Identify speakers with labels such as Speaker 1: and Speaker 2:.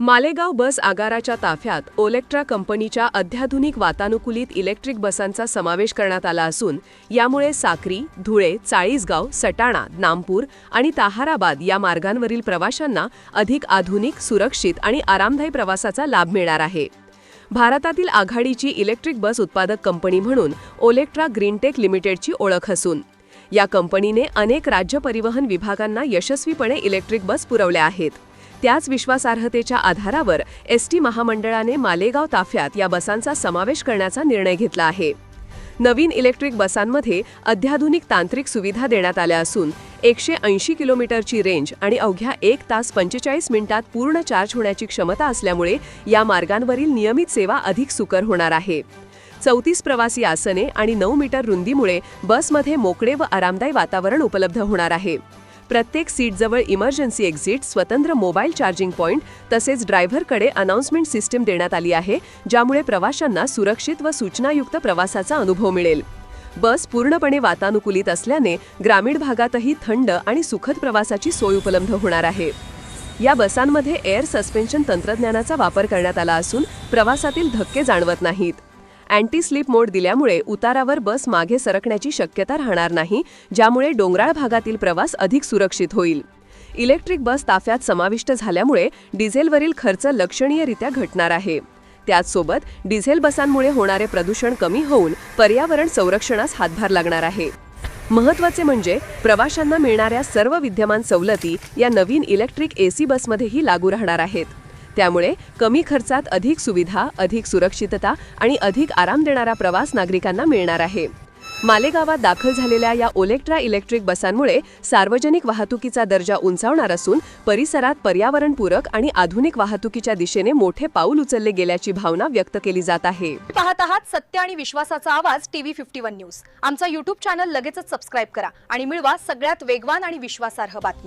Speaker 1: मालेगाव बस आगाराच्या ताफ्यात ओलेक्ट्रा कंपनीच्या अत्याधुनिक वातानुकूलित इलेक्ट्रिक बसांचा समावेश करण्यात आला असून यामुळे साक्री धुळे चाळीसगाव सटाणा नामपूर आणि ताहाराबाद या मार्गांवरील प्रवाशांना अधिक आधुनिक सुरक्षित आणि आरामदायी प्रवासाचा लाभ मिळणार आहे. भारतातील आघाडीची इलेक्ट्रिक बस उत्पादक कंपनी म्हणून ओलेक्ट्रा ग्रीनटेक लिमिटेडची ओळख असून या कंपनीने अनेक राज्य परिवहन विभागांना यशस्वीपणे इलेक्ट्रिक बस पुरवल्या आहेत. त्याच विश्वासार्हतेच्या आधारावर एस टी महामंडळाने मालेगाव ताफ्यात या बसांचा समावेश करण्याचा निर्णय घेतला आहे. नवीन इलेक्ट्रिक बसांमध्ये अत्याधुनिक तांत्रिक सुविधा देण्यात आल्या असून एकशे ऐंशी किलोमीटरची रेंज आणि अवघ्या एक तास पंचेचाळीस मिनिटात पूर्ण चार्ज होण्याची क्षमता असल्यामुळे या मार्गांवरील नियमित सेवा अधिक सुकर होणार आहे. चौतीस प्रवासी आसने आणि नऊ मीटर रुंदीमुळे बसमध्ये मोकळे व आरामदायी वातावरण उपलब्ध होणार आहे. प्रत्येक सीटजवळ इमर्जन्सी एक्झिट स्वतंत्र मोबाईल चार्जिंग पॉईंट तसेच ड्रायव्हरकडे अनाउन्समेंट सिस्टीम देण्यात आली आहे ज्यामुळे प्रवाशांना सुरक्षित व सूचनायुक्त प्रवासाचा अनुभव मिळेल. बस पूर्णपणे वातानुकूलित असल्याने ग्रामीण भागातही थंड आणि सुखद प्रवासाची सोय उपलब्ध होणार आहे. या बसांमध्ये एअर सस्पेन्शन तंत्रज्ञानाचा वापर करण्यात आला असून प्रवासातील धक्के जाणवत नाहीत. अँटी स्लिप मोड दिल्यामुळे उतारावर बस मागे सरकण्याची शक्यता राहणार नाही ज्यामुळे डोंगराळ भागातील प्रवास अधिक सुरक्षित होईल. इलेक्ट्रिक बस ताफ्यात समाविष्ट झाल्यामुळे डिझेलवरील खर्च लक्षणीयरित्या घटणार आहे. त्याचसोबत डिझेल बसांमुळे होणारे प्रदूषण कमी होऊन पर्यावरण संरक्षणास हातभार लागणार आहे. महत्त्वाचे म्हणजे प्रवाशांना मिळणाऱ्या सर्व विद्यमान सवलती या नवीन इलेक्ट्रिक एसी बसमध्येही लागू राहणार आहेत. त्यामुळे कमी खर्चात अधिक सुविधा अधिक सुरक्षितता आणि अधिक आराम देणारा प्रवास नागरिकांना मिळणार आहे. मालेगावात दाखल झालेल्या या ओलेक्ट्रा इलेक्ट्रिक बसांमुळे सार्वजनिक वाहतुकीचा दर्जा उंचावणार असून परिसरात पर्यावरणपूरक आणि आधुनिक वाहतुकीच्या दिशेने मोठे पाऊल उचलले गेल्याची भावना व्यक्त केली जात आहे.
Speaker 2: पाहत आहात सत्य आणि विश्वासाचा आवाज टीव्ही फिफ्टी वन न्यूज. आमचा युट्यूब चॅनल लगेचच सबस्क्राईब करा आणि मिळवा सगळ्यात वेगवान आणि विश्वासार्ह बातम्या.